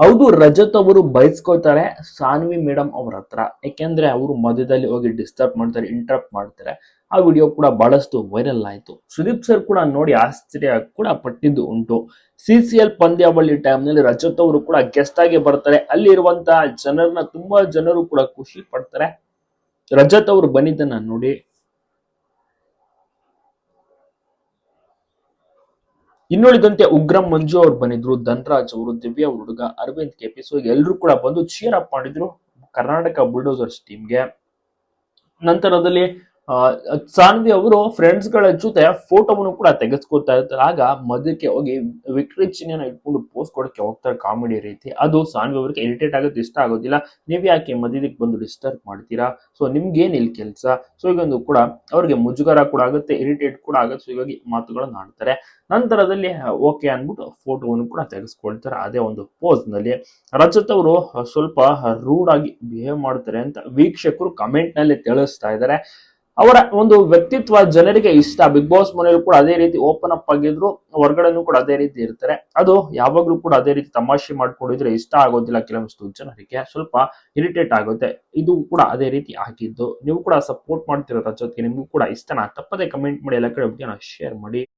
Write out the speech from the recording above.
ಹೌದು, ರಜತ್ ಅವರು ಬಯಸ್ಕೊಳ್ತಾರೆ ಸಾನ್ವಿ ಮೇಡಮ್ ಅವ್ರ ಹತ್ರ. ಯಾಕೆಂದ್ರೆ ಅವರು ಮಧ್ಯದಲ್ಲಿ ಹೋಗಿ ಡಿಸ್ಟರ್ಬ್ ಮಾಡ್ತಾರೆ ಇಂಟ್ರಪ್ಟ್ ಮಾಡ್ತಾರೆ. ಆ ವಿಡಿಯೋ ಕೂಡ ಬಹಳಷ್ಟು ವೈರಲ್ ಆಯಿತು. ಸುದೀಪ್ ಸರ್ ಕೂಡ ನೋಡಿ ಆಶ್ಚರ್ಯ ಕೂಡ ಪಟ್ಟಿದ್ದು ಉಂಟು. ಸಿ ಸಿ ಎಲ್ ಪಂದ್ಯಾವಳಿ ಟೈಮ್ನಲ್ಲಿ ರಜತ್ ಅವರು ಕೂಡ ಗೆಸ್ಟ್ ಆಗಿ ಬರ್ತಾರೆ. ಅಲ್ಲಿ ಇರುವಂತಹ ಜನರನ್ನ ತುಂಬಾ ಜನರು ಕೂಡ ಖುಷಿ ಪಡ್ತಾರೆ. ರಜತ್ ಅವರು ಬಂದಿದ್ದನ್ನ ನೋಡಿ ಇನ್ನುಳಿದಂತೆ ಉಗ್ರಂ ಮಂಜು ಅವ್ರು ಬಂದಿದ್ರು, ಧನ್ರಾಜ್ ಅವರು, ದಿವ್ಯ ಹುಡುಗ, ಅರವಿಂದ್ ಕೆಪಿ ಸೊ ಎಲ್ಲರೂ ಕೂಡ ಬಂದು ಚೀರ್ ಅಪ್ ಮಾಡಿದ್ರು ಕರ್ನಾಟಕ ಬುಲ್ಡೋಸರ್ಸ್ ಟೀಮ್ಗೆ ನಂತರದಲ್ಲಿ ಸಾನ್ವಿ ಅವರು ಫ್ರೆಂಡ್ಸ್ಗಳ ಜೊತೆ ಫೋಟೋವನ್ನು ಕೂಡ ತೆಗೆಸ್ಕೊತಾ ಇರ್ತಾರೆ. ಆಗ ಮಧ್ಯಕ್ಕೆ ಹೋಗಿ ವಿಕ್ಟ್ರಿ ಚಿಹ್ನೆನ ಇಟ್ಕೊಂಡು ಪೋಸ್ಟ್ ಕೊಡಕ್ಕೆ ಹೋಗ್ತಾರೆ ಕಾಮಿಡಿ ರೀತಿ. ಅದು ಸಾನ್ವಿ ಅವ್ರಿಗೆ ಇರಿಟೇಟ್ ಆಗೋದು ಇಷ್ಟ ಆಗೋದಿಲ್ಲ. ನೀವು ಯಾಕೆ ಮಧ್ಯಕ್ಕೆ ಬಂದು ಡಿಸ್ಟರ್ಬ್ ಮಾಡ್ತೀರಾ? ಸೊ ನಿಮ್ಗೆ ಏನ್ ಇಲ್ಲಿ ಕೆಲಸ? ಸೊ ಈಗೊಂದು ಕೂಡ ಅವ್ರಿಗೆ ಮುಜುಗರ ಕೂಡ ಆಗುತ್ತೆ ಇರಿಟೇಟ್ ಕೂಡ ಆಗುತ್ತೆ. ಸೊ ಹೀಗಾಗಿ ಮಾತುಗಳನ್ನು ಆಡ್ತಾರೆ. ನಂತರದಲ್ಲಿ ಓಕೆ ಅಂದ್ಬಿಟ್ಟು ಫೋಟೋವನ್ನು ಕೂಡ ತೆಗೆಸ್ಕೊಳ್ತಾರೆ ಅದೇ ಒಂದು ಪೋಸ್ನಲ್ಲಿ. ರಜತ್ ಅವರು ಸ್ವಲ್ಪ ರೂಡ್ ಆಗಿ ಬಿಹೇವ್ ಮಾಡ್ತಾರೆ ಅಂತ ವೀಕ್ಷಕರು ಕಮೆಂಟ್ನಲ್ಲಿ ತಿಳಿಸ್ತಾ ಇದ್ದಾರೆ. ಅವರ ಒಂದು ವ್ಯಕ್ತಿತ್ವ ಜನರಿಗೆ ಇಷ್ಟ. ಬಿಗ್ ಬಾಸ್ ಮನೆಯಲ್ಲೂ ಕೂಡ ಅದೇ ರೀತಿ ಓಪನ್ ಅಪ್ ಆಗಿದ್ರು, ಹೊರಗಡೆನೂ ಕೂಡ ಅದೇ ರೀತಿ ಇರ್ತಾರೆ. ಅದು ಯಾವಾಗ್ಲೂ ಕೂಡ ಅದೇ ರೀತಿ ತಮಾಷೆ ಮಾಡ್ಕೊಂಡಿದ್ರೆ ಇಷ್ಟ ಆಗೋದಿಲ್ಲ ಕೆಲವಷ್ಟು ಜನರಿಗೆ ಸ್ವಲ್ಪ ಇರಿಟೇಟ್ ಆಗುತ್ತೆ. ಇದು ಕೂಡ ಅದೇ ರೀತಿ ಆಗಿದ್ದು. ನೀವು ಕೂಡ ಸಪೋರ್ಟ್ ಮಾಡ್ತಿರೋ ಜೊತೆಗೆ ನಿಮಗೂ ಕೂಡ ಇಷ್ಟನ? ತಪ್ಪದೆ ಕಮೆಂಟ್ ಮಾಡಿ, ಎಲ್ಲ ಕಡೆ ಶೇರ್ ಮಾಡಿ.